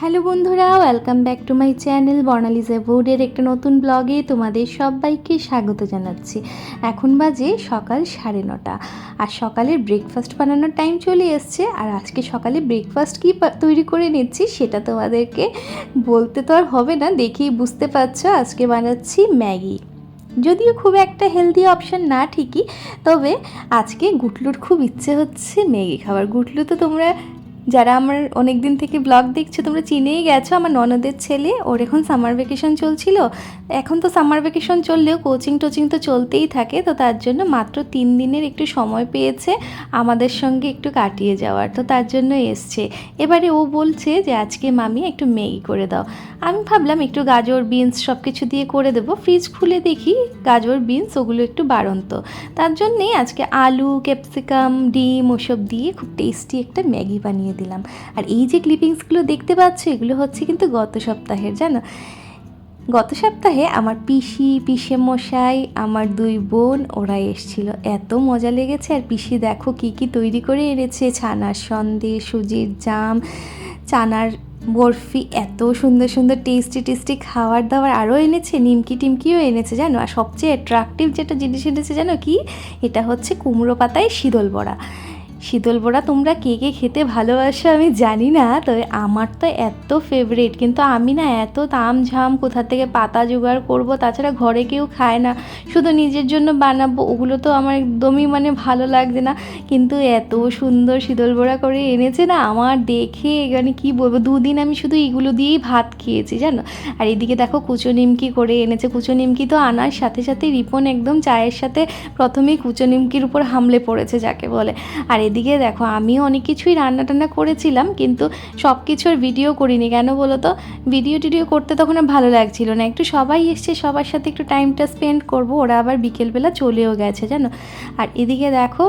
Hello বন্ধুরা welcome back to my channel বর্ণালিজা বোর্ডের একটা নতুন ব্লগে তোমাদের সবাইকে স্বাগত জানাচ্ছি। এখন বাজে সকাল সাড়ে নটা আর সকালের ব্রেকফাস্ট বানানোর টাইম চলে এসছে আর আজকে সকালে ব্রেকফাস্ট কী তৈরি করে নিচ্ছি সেটা তোমাদেরকে বলতে তো আর হবে না, দেখেই বুঝতে পারছ আজকে বানাচ্ছি ম্যাগি। যদিও খুব একটা হেলদি অপশন না ঠিকই, তবে আজকে গুটলুর খুব ইচ্ছে হচ্ছে ম্যাগি খাবার গুটলু তো তোমরা যারা আমার অনেক দিন থেকে ব্লগ দেখছ, তোমরা চিনেই গেছো আমার ননদের ছেলে। ওর এখন সামার ভ্যাকেশন চলছিল। এখন তো সামার ভ্যাকেশন চললেও কোচিং টোচিং তো চলতেই থাকে, তো তার জন্য মাত্র তিন দিনের একটু সময় পেয়েছে আমাদের সঙ্গে একটু কাটিয়ে যাওয়ার, তো তার জন্য এসছে। এবারে ও বলছে যে, আজকে মামি একটু ম্যাগি করে দাও। আমি ভাবলাম, একটু গাজর বিনস সব কিছু দিয়ে করে দেবো। ফ্রিজ খুলে দেখি, গাজর বিনস ওগুলো একটু বাড়ন্ত। তার জন্যেই আজকে আলু ক্যাপসিকাম ডিম ওসব দিয়ে খুব টেস্টি একটা ম্যাগি বানিয়ে দিলাম। আর এই যে ক্লিপিংসগুলো দেখতে পাচ্ছ, এগুলো হচ্ছে কিন্তু গত সপ্তাহের, জানো? গত সপ্তাহে আমার পিসি পিসে মশাই আমার দুই বোন, ওরা এসছিল। এত মজা লেগেছে। আর পিসি দেখো কি কি তৈরি করে এনেছে। ছানার সন্দেশ, সুজির জাম চানার বরফি, এত সুন্দর সুন্দর টেস্টি টেস্টি খাবার দাবার আরও এনেছে। নিমকি টিমকিও এনেছে, জানো? আর সবচেয়ে অ্যাট্রাকটিভ যেটা জিনিস এনেছে, জানো কি? এটা হচ্ছে কুমড়ো পাতায় শীতল বড়া। শীতল বড়া, তোমরা কে কে খেতে ভালোবাসো আমি জানি না, তবে আমার তো এত ফেভারিট কিন্তু আমি না এত তাম ঝাম কোথা থেকে পাতা জোগাড় করব, তাছাড়া ঘরে কেউ খায় না। শুধু নিজের জন্য বানাবো, ওগুলো তো আমার একদমই মানে ভালো লাগছে না। কিন্তু এত সুন্দর শীতল বড়া করে এনেছে না, আমার দেখে মানে কি বলব, দুদিন আমি শুধু এগুলো দিয়েই ভাত খেয়েছি, জানো? আর এদিকে দেখো কুচো নিমকি করে এনেছে। কুচো নিমকি তো আনার সাথে সাথে রিপন একদম চায়ের সাথে প্রথমেই কুচো নিমকির উপর হামলে পড়েছে, যাকে বলে। আর এদিকে দেখো, আমিও অনেক কিছুই রান্না টান্না করেছিলাম, কিন্তু সব কিছুর ভিডিও করিনি। কেন বলো তো? ভিডিও টিডিও করতে তখন আর ভালো লাগছিল না। একটু সবাই এসছে, সবার সাথে একটু টাইমটা স্পেন্ড করব, ওরা আবার বিকেলবেলা চলেও গেছে, জানো? আর এদিকে দেখো,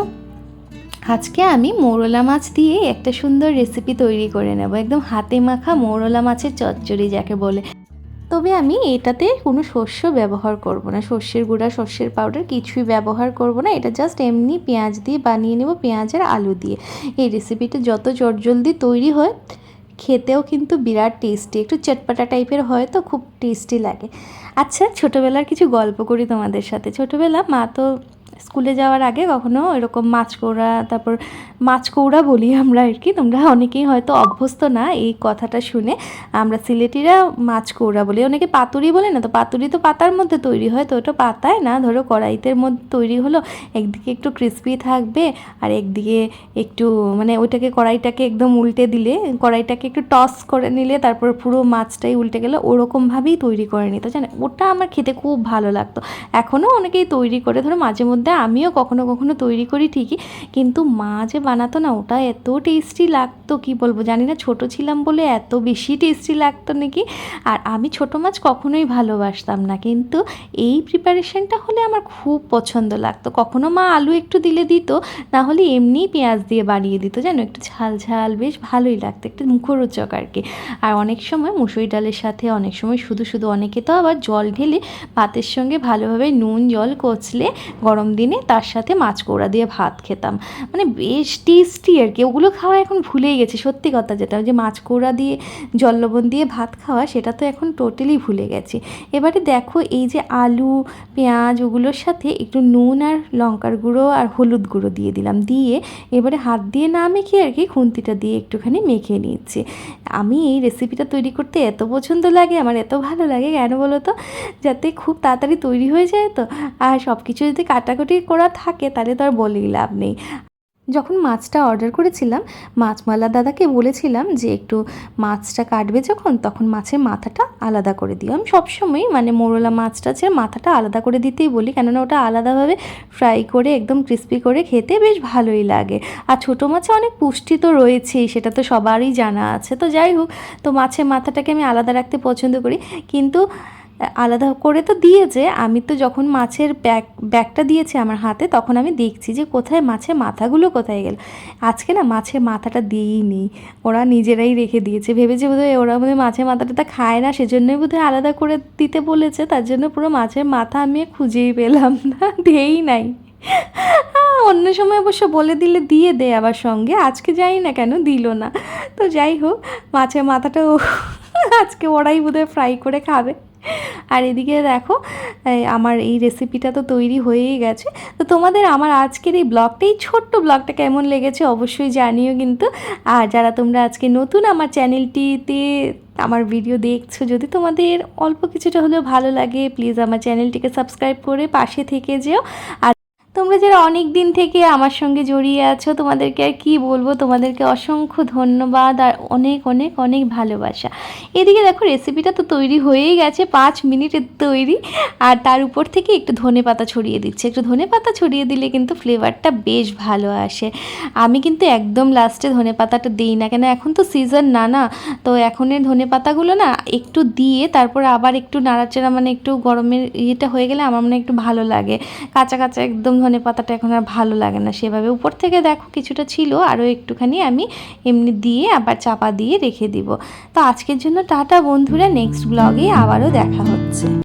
আজকে আমি মোরলা মাছ দিয়ে একটা সুন্দর রেসিপি তৈরি করে নেব। একদম হাতে মাখা মোরলা মাছের চচ্চড়ি, যাকে বলে। তবে আমি এটাতে কোনো শস্য ব্যবহার করব না। শস্যের গুঁড়া শস্যের পাউডার কিছুই ব্যবহার করব না। এটা জাস্ট এমনি পেঁয়াজ দিয়ে বানিয়ে নেব পেঁয়াজ আর আলু দিয়ে। এই রেসিপিটা যত চটজলদি তৈরি হয়, খেতেও কিন্তু বিরাট টেস্টি একটু চটপাটা টাইপের হয় তো খুব টেস্টি লাগে। আচ্ছা ছোটোবেলার কিছু গল্প করি তোমাদের সাথে। ছোটোবেলা মা তো স্কুলে যাওয়ার আগে কখনো এরকম মাছ কৌড়া, তারপর মাছ কৌড়া বলি আমরা আর কি। তোমরা অনেকেই হয়তো অভ্যস্ত না এই কথাটা শুনে। আমরা সিলেটিরা মাছ কৌড়া বলি। অনেকে পাতুরি বলে না? তো পাতুরি তো পাতার মধ্যে তৈরি হয়, তো ওটা পাতায় না? ধরো কড়াইতের মধ্যে তৈরি হলো, একদিকে একটু ক্রিস্পি থাকবে আর একদিকে একটু মানে ওইটাকে কড়াইটাকে একদম উল্টে দিলে, কড়াইটাকে একটু টস করে নিলে তারপর পুরো মাছটাই উল্টে গেলে ওরকমভাবেই তৈরি করে নিত। জানে? ওটা আমার খেতে খুব ভালো লাগতো। এখনও অনেকেই তৈরি করে, ধরো মাঝে মধ্যে আমিও কখনো কখনো তৈরি করি ঠিকই, কিন্তু মা যে বানাতো না, ওটা এত টেস্টি লাগতো, কি বলব? জানি না, ছোট ছিলাম বলে এত বেশি টেস্টি লাগতো নাকি? আর আমি ছোট মাছ কখনোই ভালোবাসতাম না, কিন্তু এই প্রিপারেশনটা হলে আমার খুব পছন্দ লাগতো। কখনো মা আলু একটু দিলে দিত, না হলে এমনিই পেঁয়াজ দিয়ে বানিয়ে দিত, জানো? একটু ঝাল ঝাল, বেশ ভালোই লাগতো, একটু মুখরোচক আর কি। আর অনেক সময় মুসুরি ডালের সাথে অনেক সময় শুধু শুধু অনেকে তো আবার জল ঢেলে ভাতের সঙ্গে ভালোভাবে নুন, জল কচলে গরম দিনে তার সাথে মাছ কৌড়া দিয়ে ভাত খেতাম। মানে বেশ টেস্টি আর কি। ওগুলো খাওয়া এখন ভুলেই গেছে। সত্যি কথা যেটা। যে মাছ কৌড়া দিয়ে, জল লবণ দিয়ে ভাত খাওয়া, সেটা তো এখন টোটালি ভুলে গেছি। এবারে দেখো এই যে আলু, পেঁয়াজ ওগুলোর সাথে একটু নুন আর লঙ্কার গুঁড়ো আর হলুদ গুঁড়ো দিয়ে দিলাম। দিয়ে এবারে হাত দিয়ে না মেখে আর কি খুন্তিটা দিয়ে একটুখানি মেখে নিচ্ছি। আমি এই রেসিপিটা তৈরি করতে এত পছন্দ লাগে, আমার এত ভালো লাগে, কেন বলো তো? যাতে খুব তাড়াতাড়ি তৈরি হয়ে যায় তো। আর সব কিছু যদি কাটাকুটি করা থাকে, তাহলে তো আর বলেই লাভ নেই। যখন মাছটা অর্ডার করেছিলাম, মাছমালা দাদাকে বলেছিলাম যে একটু মাছটা কাটবে যখন, তখন মাছের মাথাটা আলাদা করে দিও। আমি সবসময়ই মানে মোরলা মাছটা ছেড়ে মাথাটা আলাদা করে দিতেই বলি, কেননা ওটা আলাদাভাবে ফ্রাই করে, একদম ক্রিস্পি করে খেতে বেশ ভালোই লাগে। আর ছোটো মাছে অনেক পুষ্টি তো রয়েছেই, সেটা তো সবারই জানা আছে। তো যাই হোক, তো মাছের মাথাটাকে আমি আলাদা রাখতে পছন্দ করি। কিন্তু আলাদা করে তো দিয়েছে আমি তো যখন মাছের ব্যাগ, ব্যাগটা দিয়েছে আমার হাতে, তখন আমি দেখছি যে কোথায় মাছের মাথাগুলো কোথায় গেল। আজকে না মাছের মাথাটা দিয়েই নেই। ওরা নিজেরাই রেখে দিয়েছে। ভেবেছে বোধহয় ওরা বোধহয় মাছের মাথাটা তা খায় না, সেজন্যই বোধহয় আলাদা করে দিতে বলেছে। তার জন্য পুরো মাছের মাথা আমি খুঁজেই পেলাম না দিয়েই নাই। অন্য সময় অবশ্য বলে দিলে দিয়ে দে আবার সঙ্গে, আজকে জানি না কেন, দিল না। তো যাই হোক, মাছের মাথাটা আজকে ওরাই বোধহয় ফ্রাই করে খাবে। আর এদিকে দেখো আমার এই রেসিপিটা তো তৈরি হয়েই গেছে। তো তোমাদের আমার আজকের এই ব্লগটা এই ছোট্ট ব্লগটা কেমন লেগেছে অবশ্যই জানিও কিন্তু। আর যারা তোমরা আজকে নতুন আমার চ্যানেলটিতে আমার ভিডিও দেখছ, যদি তোমাদের অল্প কিছুটা হলেও ভালো লাগে প্লিজ আমার চ্যানেলটিকে সাবস্ক্রাইব করে পাশে থেকে যেও। আর তোমরা যারা অনেক দিন থেকে আমার সঙ্গে জড়িয়ে আছো, তোমাদেরকে আর কি বলব? তোমাদেরকে অসংখ্য ধন্যবাদ আর অনেক অনেক অনেক ভালোবাসা। এদিকে দেখো রেসিপিটা তো তৈরি হয়েই গেছে, পাঁচ মিনিটের তৈরি। আর তার উপর থেকে একটু ধনে পাতা ছড়িয়ে দিচ্ছে। একটু ধনে পাতা ছড়িয়ে দিলে কিন্তু ফ্লেভারটা বেশ ভালো আসে। আমি কিন্তু একদম লাস্টে ধনে পাতাটা দিই না কেন? এখন তো সিজন না না? তো এখনের ধনে পাতাগুলো না একটু দিয়ে তারপর আবার একটু নাড়াচাড়া মানে একটু গরমের ইয়েটা হয়ে গেলে আমার মনে একটু ভালো লাগে। কাঁচা কাঁচা একদম ধনে পাতাটা এখন আর ভালো লাগে না। সেভাবে উপর থেকে দেখো কিছুটা ছিল, আরও একটুখানি আমি এমনি দিয়ে আবার চাপা দিয়ে রেখে দিব। তো আজকের জন্য টাটা বন্ধুরা নেক্সট ব্লগে আবারও দেখা হচ্ছে।